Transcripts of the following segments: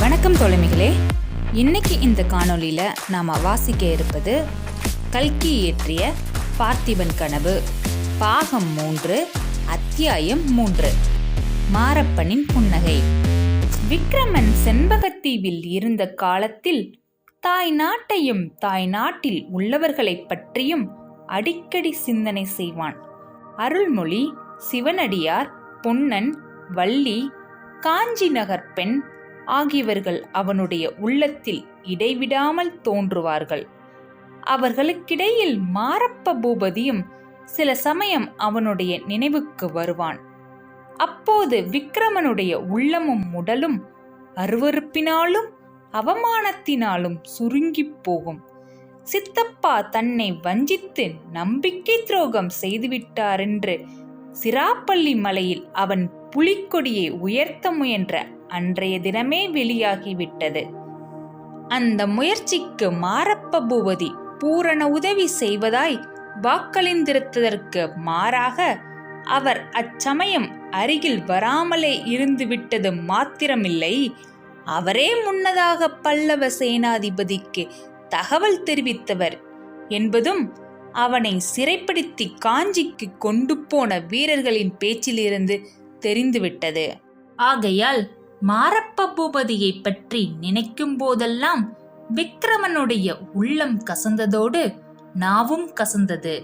வணக்கம் தோழமைகளே. இன்னைக்கு இந்த காணொளியில் நாம் வாசிக்க இருப்பது கல்கி இயற்றிய பார்த்திபன் கனவு பாகம் மூன்று அத்தியாயம் மூன்று மாரப்பனின் புன்னகை. விக்ரமன் செண்பகத்தீவில் இருந்த காலத்தில் தாய் நாட்டையும் தாய் நாட்டில் உள்ளவர்களைப் பற்றியும் அடிக்கடி சிந்தனை செய்வான். அருள்மொழி சிவனடியார் பொன்னன் வள்ளி காஞ்சி நகர் பெண் ஆகியவர்கள் அவனுடைய உள்ளத்தில் இடைவிடாமல் தோன்றுவார்கள். அவர்களுக்கிடையில் மாரப்ப பூபதியும் சில சமயம் அவனுடைய நினைவுக்கு வருவான். அப்போது விக்ரமனுடைய உள்ளமும் உடலும் அருவருப்பினாலும் அவமானத்தினாலும் சுருங்கிப் போகும். சித்தப்பா தன்னை வஞ்சித்து நம்பிக்கை துரோகம் செய்துவிட்டாரென்று சிராப்பள்ளி மலையில் அவன் புலிக்கொடியை உயர்த்த முயன்ற அன்றைய தினமே வெளியாகிவிட்டது. அந்த முயற்சிக்கு மாரப்ப பூபதி பூரண உதவி செய்வதாய் வாக்களிந்திருத்ததற்கு மாறாக அவர் அச்சமயம் அருகில் வராமலே இருந்துவிட்டது மாத்திரமில்லை. அவரே முன்னதாக பல்லவ சேனாதிபதிக்கு தகவல் தெரிவித்தவர் என்பதும் அவனை சிறைப்படுத்தி காஞ்சிக்கு கொண்டு போன வீரர்களின் பேச்சிலிருந்து தெரிந்துவிட்டது. ஆகையால் மாரப்ப பூபதியை பற்றி நினைக்கும் போதெல்லாம் விக்ரமனுடைய உள்ளம் கசந்ததோடு நாவும் கசந்தது.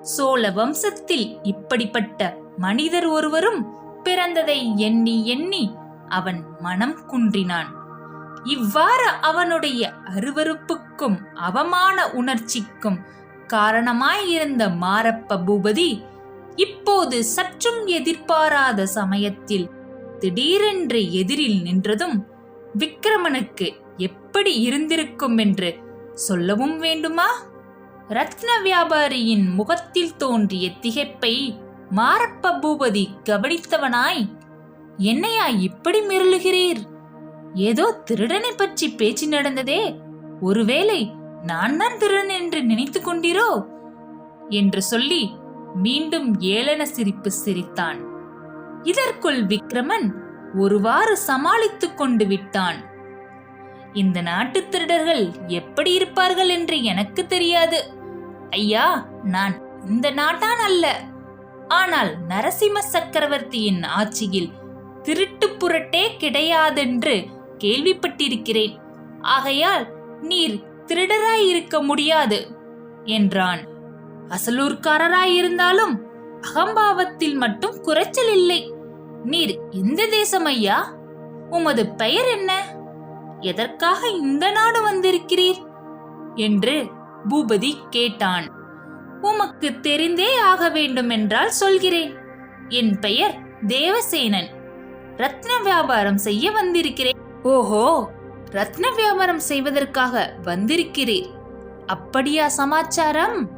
சோழ வம்சத்தில் இப்படிப்பட்ட மனிதர் ஒருவரும் பிறந்ததை எண்ணி எண்ணி அவன் மனம் குன்றினான். இவ்வாறு அவனுடைய அருவருப்புக்கும் அவமான உணர்ச்சிக்கும் காரணமாயிருந்த மாரப்ப பூபதி இப்போது சற்றும் எதிர்பாராத சமயத்தில் திடீரென்று எதிரில் நின்றதும் விக்ரமனுக்கு எப்படி இருந்திருக்கும் என்று சொல்லவும் வேண்டுமா? ரத்ன வியாபாரியின் முகத்தில் தோன்றிய திகைப்பை மாரப்ப பூபதி கவனித்தவனாய் என்னையா இப்படி மிரளுகிறீர்? ஏதோ திருடனை பற்றி பேச்சு நடந்ததே. ஒருவேளை நான் தான் திருடன் என்று நினைத்து கொண்டீரோ? என்று சொல்லி மீண்டும் ஏளன சிரிப்பு சிரித்தான். இதற்குள் விக்ரமன் ஒருவாறு சமாளித்துக் கொண்டு விட்டான். இந்த நாட்டு திருடர்கள் எப்படி இருப்பார்கள் என்று எனக்கு தெரியாது. ஐயா நான் இந்த நாட்டான் அல்ல. ஆனால் நரசிம்ம சக்கரவர்த்தியின் ஆட்சியில் திருட்டு புரட்டே கிடையாதென்று கேள்விப்பட்டிருக்கிறேன். ஆகையால் நீர் திருடராயிருக்க முடியாது என்றான். அசலூர்காரராயிருந்தாலும் அகம்பாவத்தில் மட்டும் குறைச்சல் இல்லை. நீர் எந்த தேசம் ஐயா? உமது பெயர் என்ன? எதற்காக இந்த நாடு வந்திருக்கிறீர்? என்று பூபதி கேட்டான். உமக்கு தெரிந்தே ஆக வேண்டும் என்றால் சொல்கிறேன். என் பெயர் தேவசேனன். ரத்ன வியாபாரம் செய்ய வந்திருக்கிறேன். ஓஹோ ரத்ன வியாபாரம் செய்வதற்காக வந்திருக்கிறீர். அப்படியா சமாச்சாரம்?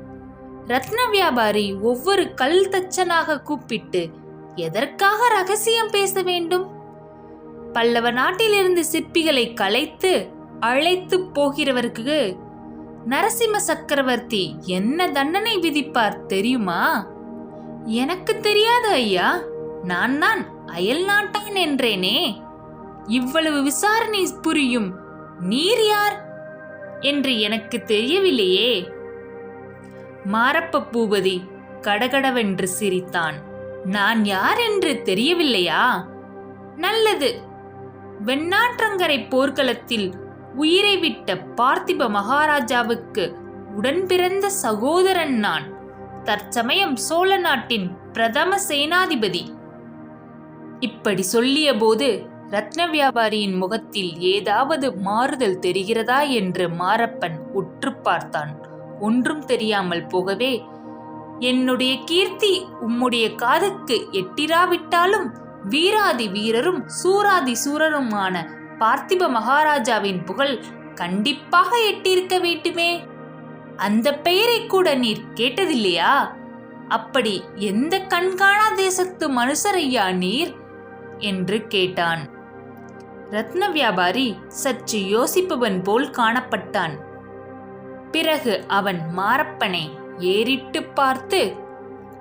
ரத்ன வியாபாரி ஒவ்வொரு கல் தச்சனாக கூப்பிட்டு எதற்காக ரகசியம் பேச வேண்டும்? பல்லவ நாட்டிலிருந்து சிற்பிகளை கலைத்து அழைத்து போகிறவருக்கு நரசிம்ம சக்கரவர்த்தி என்ன தண்டனை விதிப்பார் தெரியுமா? எனக்கு தெரியாது ஐயா. நான் தான் அயல் நாட்டான் என்றேனே. இவ்வளவு விசாரணை புரியும் நீர் யார்? என்று எனக்கு தெரியவில்லையே. மாரப்ப பூபதி கடகடவென்று சிரித்தான். நான் யார் என்று தெரியவில்லையா? நல்லது. வெண்ணாற்றங்கரை போர்க்களத்தில் உயிரை விட்ட பார்த்திப மகாராஜாவுக்கு உடன் பிறந்த சகோதரன் நான் தற்சமயம் சோழ நாட்டின் பிரதம சேனாதிபதி. இப்படி சொல்லிய போது ரத்ன வியாபாரியின் முகத்தில் ஏதாவது மாறுதல் தெரிகிறதா? என்று மாரப்பன் உற்று பார்த்தான். ஒன்றும் தெரியாமல் போகவே என்னுடைய கீர்த்தி உம்முடைய காதுக்கு எட்டிராவிட்டாலும் வீராதி வீரரும் சூராதி சூரருமான பார்த்திப மகாராஜாவின் புகழ் கண்டிப்பாக எட்டியிருக்க வேண்டுமே. அந்த பெயரை கூட நீர் கேட்டதில்லையா? அப்படி எந்த கண்காணா தேசத்து மனுஷரையா நீர்? என்று கேட்டான். ரத்ன வியாபாரி சற்று யோசிப்பவன் போல் காணப்பட்டான். பிறகு அவன் மாரப்பனை ஏறிட்டு பார்த்து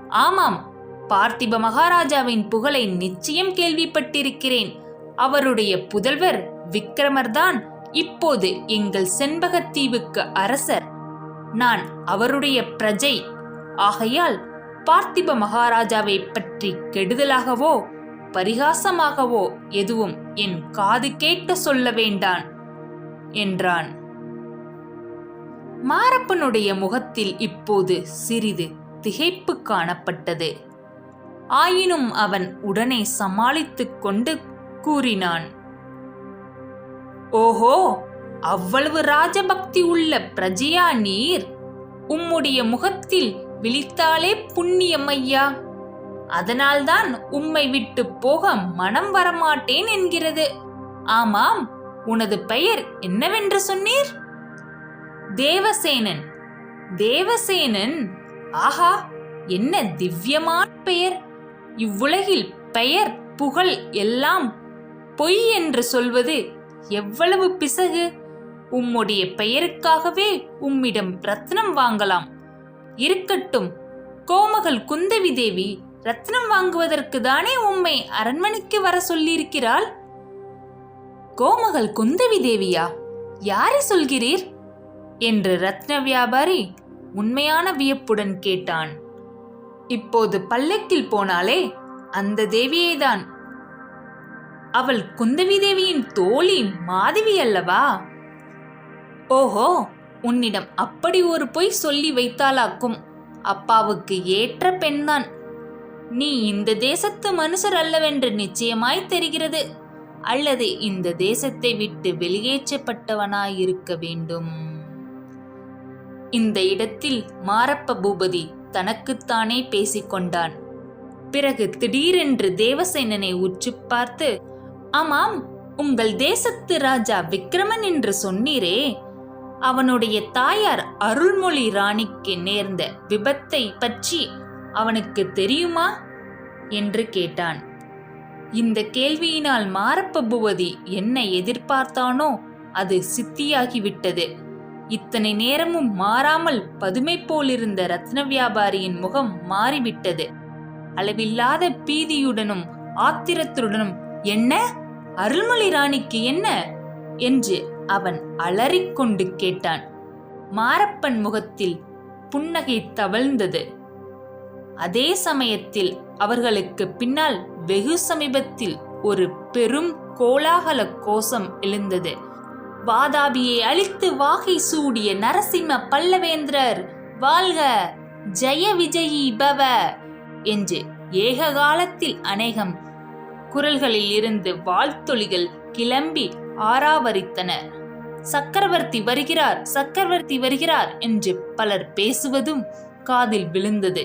ஆமாம் பார்த்திப மகாராஜாவின் புகழை நிச்சயம் கேள்விப்பட்டிருக்கிறேன். அவருடைய புதல்வர் விக்ரமர்தான் இப்போது எங்கள் செண்பகத்தீவுக்கு அரசர். நான் அவருடைய பிரஜை. ஆகையால் பார்த்திப மகாராஜாவை பற்றி கெடுதலாகவோ பரிகாசமாகவோ எதுவும் என் காது கேட்க சொல்ல வேண்டான் என்றான். மாரப்பனுடைய முகத்தில் இப்போது சிறிது திகைப்பு காணப்பட்டது. ஆயினும் அவன் உடனே சமாளித்துக் கொண்டு கூறினான் ஓஹோ அவ்வளவு ராஜபக்தி உள்ள பிரஜையா நீர்? உம்முடைய முகத்தில் விழித்தாலே புண்ணியம் ஐயா. அதனால்தான் உம்மை விட்டு போக மனம் வரமாட்டேன் என்கிறது. ஆமாம் உனது பெயர் என்னவென்று சொன்னீர்? தேவசேனன். தேவசேனன்? ஆஹா என்ன திவ்யமான பெயர்? இவ்வுலகில் பெயர் புகழ் எல்லாம் பொய் என்று சொல்வது எவ்வளவு பிசகு? உம்முடைய பெயருக்காகவே உம்மிடம் ரத்னம் வாங்கலாம். இருக்கட்டும் கோமகள் குந்தவி தேவி ரத்னம் வாங்குவதற்கு தானே உம்மை அரண்மனைக்கு வர சொல்லியிருக்கிறாள்? கோமகள் குந்தவி தேவியா? யாரை சொல்கிறீர்? என்று ரத்ன வியாபாரி உண்மையான வியப்புடன் கேட்டான். இப்போது பல்லக்கில் போனாலே அந்த தேவியைதான். அவள் குந்தவி தேவியின் தோழி மாதவி அல்லவா? ஓஹோ உன்னிடம் அப்படி ஒரு பொய் சொல்லி வைத்தாலாக்கும். அப்பாவுக்கு ஏற்ற பெண்தான். நீ இந்த தேசத்து மனுஷர் அல்லவென்று நிச்சயமாய் தெரிகிறது. அல்லது இந்த தேசத்தை விட்டு வெளியேற்றப்பட்டவனாயிருக்க வேண்டும். இந்த இடத்தில் மாரப்ப பூபதி தனக்குத்தானே பேசிக்கொண்டான். பிறகு திடீரென்று தேவசேனனை உற்று பார்த்து ஆமாம் உங்கள் தேசத்து ராஜா விக்ரமன் என்று சொன்னீரே. அவனுடைய தாயார் அருள்மொழி ராணிக்கு நேர்ந்த விபத்தை பற்றி அவனுக்கு தெரியுமா? என்று கேட்டான். இந்த கேள்வியினால் மாரப்ப பூபதி என்ன எதிர்பார்த்தானோ அது சித்தியாகிவிட்டது. இத்தனை நேரமும் மாறாமல் பதுமை போலிருந்த ரத்ன வியாபாரியின் முகம் மாறிவிட்டது. அளவில்லாத பீதியுடனும் ஆத்திரத்துடனும் என்ன? அருள்மொழி ராணிக்கு என்ன? என்று அவன் அலறிக்கொண்டு கேட்டான். மாரப்பன் முகத்தில் புன்னகை தவழ்ந்தது. அதே சமயத்தில் அவர்களுக்கு பின்னால் வெகு சமீபத்தில் ஒரு பெரும் கோலாகல கோஷம் எழுந்தது. வாதாபியை அழித்து வாகை சூடிய நரசிம்ம பல்லவேந்திரர் வாழ்க ஜெய விஜயி பவ! என்று ஏக காலத்தில் அநேகம் குரல்களில் இருந்து வாழ்த்தொழிகள் கிளம்பி ஆராவரித்தன. சக்கரவர்த்தி வருகிறார் சக்கரவர்த்தி வருகிறார் என்று பலர் பேசுவதும் காதில் விழுந்தது.